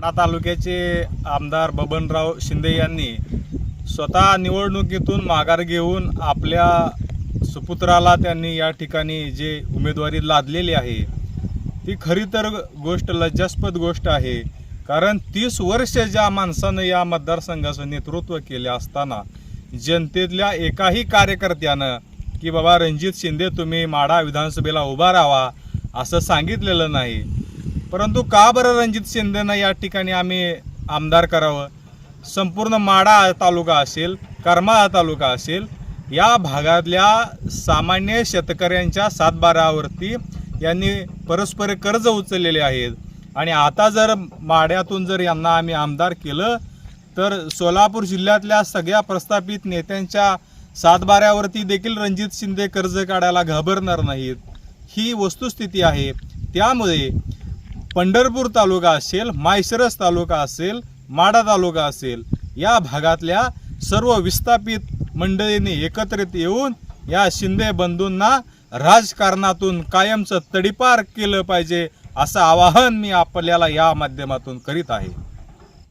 माढा तालुक्याचे आमदार बबनराव शिंदे यांनी स्वतः निवडणुकीतून माघार घेऊन आपल्या सुपुत्राला त्यांनी या ठिकाणी जे उमेदवारी लादलेली आहे ती खरी तर गोष्ट लज्जास्पद गोष्ट आहे. कारण तीस वर्ष ज्या माणसानं या मतदारसंघाचं नेतृत्व केले असताना जनतेतल्या एकाही कार्यकर्त्यानं की बाबा रणजित शिंदे तुम्ही माढा विधानसभेला उभा राहा असं सांगितलेलं नाही. परंतु का बरं रणजित शिंदेनं या ठिकाणी आम्ही आमदार करावं? संपूर्ण माढा तालुका असेल करमाळा तालुका असेल या भागातल्या सामान्य शेतकऱ्यांच्या सातबारावरती यांनी परस्पर कर्ज उचललेले आहेत. आणि आता जर माढ्यातून जर यांना आम्ही आमदार केलं तर सोलापूर जिल्ह्यातल्या सगळ्या प्रस्थापित नेत्यांच्या सातबाऱ्यावरती देखील रणजित शिंदे कर्ज काढायला घाबरणार नाहीत. ही वस्तुस्थिती आहे. त्यामुळे पंढरपूर तालुका असेल मायसरस तालुका असेल माडा तालुका असेल या भागातल्या सर्व विस्थापित मंडळींनी एकत्रित येऊन या शिंदे बंधूंना राजकारणातून कायमचं तडीपार केलं पाहिजे असं आवाहन मी आपल्याला या माध्यमातून करीत आहे.